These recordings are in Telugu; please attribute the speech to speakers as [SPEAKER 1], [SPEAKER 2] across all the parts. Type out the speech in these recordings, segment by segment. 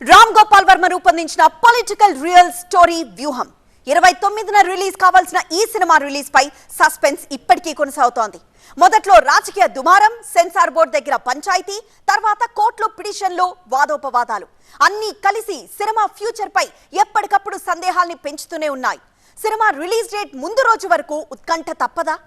[SPEAKER 1] రామ్ గోపాల్ వర్మ రూపొందించిన పొలిటికల్ రియల్ స్టోరీ వ్యూహం. ఇరవై తొమ్మిదిన రిలీజ్ కావాల్సిన ఈ సినిమా రిలీజ్ పై సస్పెన్స్ ఇప్పటికీ కొనసాగుతోంది. మొదట్లో రాజకీయ దుమారం సెన్సార్ బోర్డు దగ్గర పంచాయతీ తర్వాత కోర్టులో పిటిషన్లు వాదోపవాదాలు. అన్నీ కలిసి సినిమా ఫ్యూచర్ పై ఎప్పటికప్పుడు సందేహాల్ని పెంచుతూనే ఉన్నాయి. సినిమా రిలీజ్ డేట్ ముందు రోజు వరకు ఉత్కంఠ తప్పదా?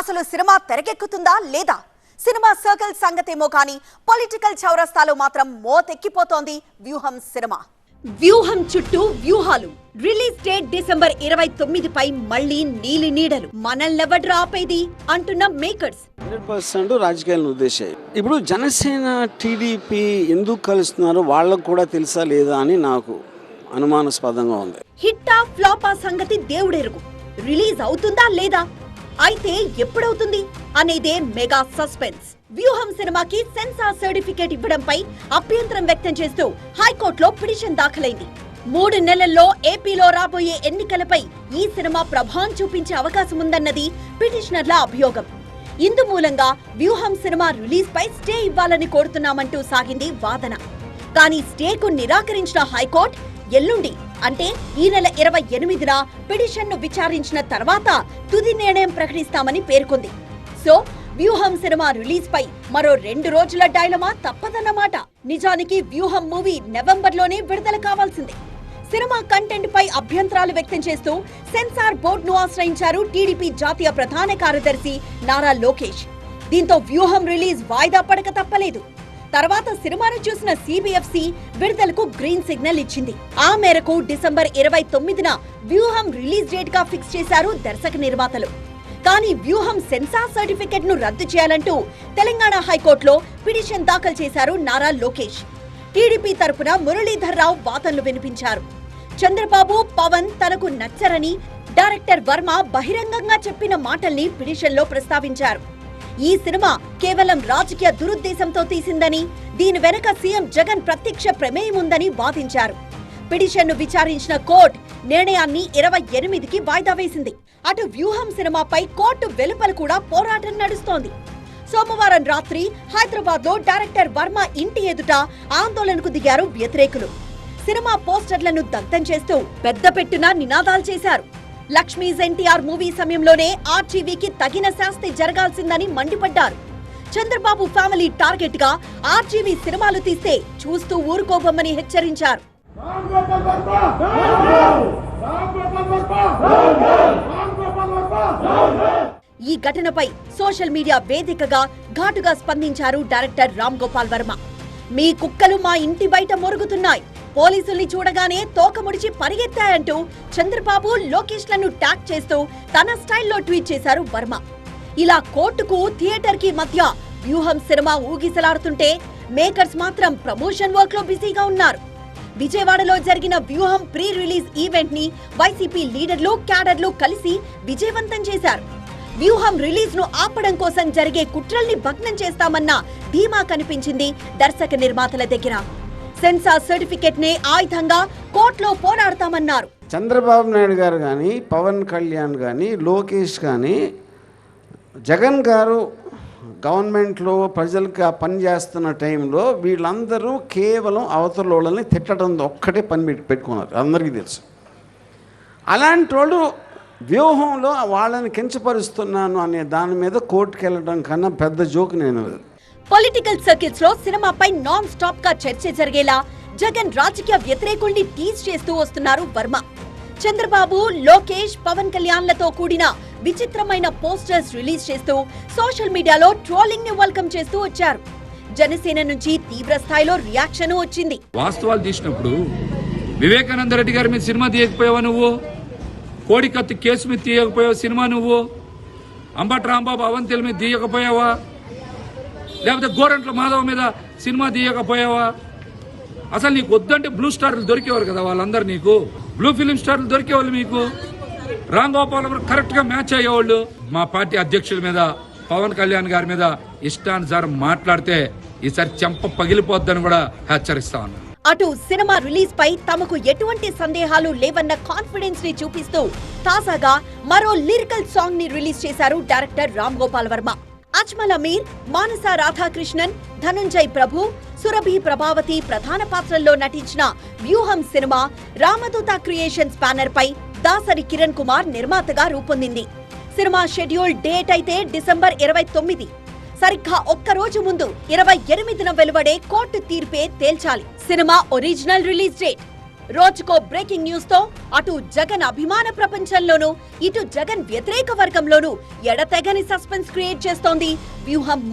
[SPEAKER 1] అసలు సినిమా తెరకెక్కుతుందా లేదా? సినిమా సర్కిల్ సంగతేమో కానీ పొలిటికల్ చౌరస్తాలో మాత్రం మోతెక్కిపోతోంది వ్యూహం సినిమా. వ్యూహం చుట్టూ వ్యూహాలు. రిలీజ్ డేట్ డిసెంబర్ ఇరవై తొమ్మిదిపై మళ్ళీ నీలి నీడలు. మనల్నెవడ్రా ఆపేది అంటున్న మేకర్స్.
[SPEAKER 2] హండ్రెడ్ పర్సెంట్ రాజకీయాలను ఉద్దేశాయి ఇప్పుడు జనసేన టీడీపీ ఎందుకు కలుస్తున్నారో వాళ్ళకు కూడా తెలుసా లేదా అని నాకు అనుమానాస్పదంగా ఉంది.
[SPEAKER 1] హిట్టా ఫ్లాపా సంగతి దేవుడెరుగు. రిలీజ్ అవుతుందా లేదా? అయితే ఎప్పుడవుతుంది? అనేదే మెగా సస్పెన్స్. వ్యూహం సినిమాకి సెన్సార్ సర్టిఫికేట్ ఇవ్వడంపై అభ్యంతరం వ్యక్తం చేస్తూ హైకోర్టులో పిటిషన్ దాఖలైంది. మూడు నెలల్లో ఏపీలో రాబోయే ఎన్నికలపై ఈ సినిమా ప్రభావం చూపించే అవకాశం ఉందన్నది పిటిషనర్ల అభియోగం. ఇందు మూలంగా వ్యూహం సినిమా రిలీజ్ పై స్టే ఇవ్వాలని కోరుతున్నామంటూ సాగింది వాదన. కానీ స్టేకు నిరాకరించిన హైకోర్టు ఎల్లుండి అంటే ఈ నెల ఇరవై ఎనిమిదిన పిటిషన్ను విచారించిన తర్వాత తుది నిర్ణయం ప్రకటిస్తామని పేర్కొంది. సో వ్యూహం సినిమా రిలీజ్ పై మరో రెండు రోజుల డైలమా తప్పదన్నమాట. నిజానికి వ్యూహం మూవీ నవంబర్లోనే విడుదల కావాల్సిందే. సినిమా కంటెంట్ పై అభ్యంతరాలు వ్యక్తం చేస్తూ సెన్సార్ బోర్డును ఆశ్రయించారు టీడీపీ జాతీయ ప్రధాన కార్యదర్శి నారా లోకేష్. దీంతో వ్యూహం రిలీజ్ వాయిదా పడక తప్పలేదు. తర్వాత సినిమాను చూసిన సిబిఎఫ్సి విడుదలకు గ్రీన్ సిగ్నల్ ఇచ్చింది. ఆ మేరకు డిసెంబర్ ఇరవై తొమ్మిదిన వ్యూహం రిలీజ్ డేట్గా ఫిక్స్ చేశారు దర్శక నిర్మాతలు. కానీ వ్యూహం సెన్సార్ సర్టిఫికెట్ను రద్దు చేయాలంటూ తెలంగాణ హైకోర్టులో పిటిషన్ దాఖలు చేశారు నారా లోకేష్. టీడీపీ తరపున మురళీధర్ రావు వాదనలు వినిపించారు. చంద్రబాబు పవన్ తనకు నచ్చరని డైరెక్టర్ వర్మ బహిరంగంగా చెప్పిన మాటల్ని పిటిషన్లో ప్రస్తావించారు. ఈ సినిమా కేవలం రాజకీయ దురుద్దేశంతో తీసిందని దీని వెనక సీఎం జగన్ ప్రత్యక్ష ప్రమేయం ఉందని వాదించారు. పిటిషన్ను విచారించిన కోర్టు నిర్ణయాన్ని ఇరవై ఎనిమిదికి వాయిదా వేసింది. అటు వ్యూహం సినిమాపై కోర్టు వెలుపల కూడా పోరాటం నడుస్తోంది. సోమవారం రాత్రి హైదరాబాద్లో డైరెక్టర్ వర్మ ఇంటి ఎదుట ఆందోళనకు దిగారు వ్యతిరేకులు. సినిమా పోస్టర్లను దగ్ధం చేస్తూ పెద్ద పెట్టున నినాదాలు చేశారు. లక్ష్మీస్ ఎన్టీఆర్ మూవీ సమయంలోనే ఆర్టీవీకి తగిన శాస్తి జరగాల్సిందని మండిపడ్డారు. చంద్రబాబు ఫ్యామిలీ టార్గెట్గా ఆర్జీవీ సినిమాలు తీస్తే చూస్తూ ఊరుకోబొమ్మని హెచ్చరించారు. ఈ ఘటనపై సోషల్ మీడియా వేదికగా ఘాటుగా స్పందించారు డైరెక్టర్ రామ్ గోపాల్ వర్మ. మీ కుక్కలు మా ఇంటి బయట మొరుగుతున్నాయి. పోలీసుల్ని చూడగానే తోక ముడిచి పరిగెత్తాయంటూ చంద్రబాబు లోకేష్లను ట్యాగ్ చేస్తూ తన స్టైల్లో ట్వీట్ చేశారు వర్మ. ఇలా కోర్టుకు థియేటర్కి మధ్య వ్యూహం సినిమా ఊగిసలాడుతుంటే మేకర్స్ మాత్రం ప్రమోషన్ వర్క్లో బిజీగా ఉన్నారు. విజయవాడలో జరిగిన వ్యూహం ప్రీ రిలీజ్ ఈవెంట్ని వైసీపీ లీడర్లు క్యాడర్లు కలిసి విజయవంతం చేశారు. వ్యూహం రిలీజ్ను ఆపడం కోసం జరిగే కుట్రల్ని భగ్నం చేస్తామన్న ధీమా కనిపించింది దర్శక నిర్మాతల దగ్గర. సెన్సార్ సర్టిఫికెట్ నే ఆయుధంగా కోర్టులో పోరాడతామన్నారు.
[SPEAKER 2] చంద్రబాబు నాయుడు గారు కానీ పవన్ కళ్యాణ్ కానీ లోకేష్ కానీ జగన్ గారు గవర్నమెంట్లో ప్రజలకు ఆ పని చేస్తున్న టైంలో వీళ్ళందరూ కేవలం అవతల వాళ్ళని తిట్టడం ఒక్కటే పని పెట్టుకున్నారు. అందరికీ తెలుసు. అలాంటి వాళ్ళు వ్యూహంలో వాళ్ళని కించపరుస్తున్నాను అనే దాని మీద కోర్టుకు వెళ్ళడం కన్నా పెద్ద జోక్ నేను.
[SPEAKER 1] పొలిటికల్ సర్కిల్స్లో సినిమాపై నాన్ స్టాప్గా చర్చ జరిగేలా జగన్ రాజకీయ వ్యతిరేకుల్ని టీజ్ చేస్తూ వస్తున్నారు వర్మ. చంద్రబాబు లోకేష్ పవన్ కళ్యాణ్లతో కూడిన విచిత్రమైన పోస్టర్స్ రిలీజ్ చేస్తూ సోషల్ మీడియాలో ట్రోలింగ్ని వెల్కమ్ చేస్తూ వచ్చారు. జనసేన నుంచి తీవ్ర స్థాయిలో రియాక్షన్ వచ్చింది.
[SPEAKER 3] వాస్తవాలు తీసినప్పుడు వివేకానంద రెడ్డి గారి మీద సినిమా తీయకపోయావా నువ్వు? కోడికత్తి కేసు మీద తీయకపోయావు సినిమా నువ్వు? అంబట్ రాంబాబు అవంతిల మీద తీయకపోయావా? లేకపోతే గోరంట్ల మాధవ మీద సినిమా తీయకపోయావా? అసలు నీకు వద్దంటే బ్లూ స్టార్లు దొరికేవారు కదా వాళ్ళందరూ నీకు. బ్లూ ఫిలిం స్టార్లు దొరికేవాళ్ళు మీకు. రామ్ గోపాల్ కరెక్ట్గా మ్యాచ్ అయ్యేవాళ్ళు. మా పార్టీ అధ్యక్షుల మీద పవన్ కళ్యాణ్ గారి మీద ఇష్టానుసారం మాట్లాడితే ఈసారి చెంప పగిలిపోద్దని కూడా హెచ్చరిస్తా ఉన్నా.
[SPEAKER 1] అటు సినిమా రిలీజ్ పై తమకు ఎటువంటి సందేహాలు లేవన్న కాన్ఫిడెన్స్ని చూపిస్తూ తాజాగా మరో లిరికల్ సాంగ్ని రిలీజ్ చేశారు డైరెక్టర్ రామ్ గోపాల్ వర్మ. అజ్మల్ అమీర్ మానస రాధాకృష్ణన్ ధనుంజయ్ ప్రభు సురభి ప్రభావతి ప్రధాన పాత్రల్లో నటించిన Vyuham cinema Ramadhootha creations banner పై దాసరి కిరణ్ కుమార్ నిర్మాతగా రూపొందింది. సినిమా షెడ్యూల్ డేట్ అయితే డిసెంబర్ ఇరవై తొమ్మిది. సరిగ్గా ఒక్క రోజు ముందు ఇరవై ఎనిమిదిన వెలువడే కోర్టు తీర్పే తేల్చాలి. Cinema original release date. రోజుకో బ్రేకింగ్ న్యూస్తో అటు జగన్ అభిమాన ప్రపంచంలోనూ ఇటు జగన్ వ్యతిరేక వర్గంలోనూ ఎడతెగని సస్పెన్స్ క్రియేట్ చేస్తోంది వ్యూహం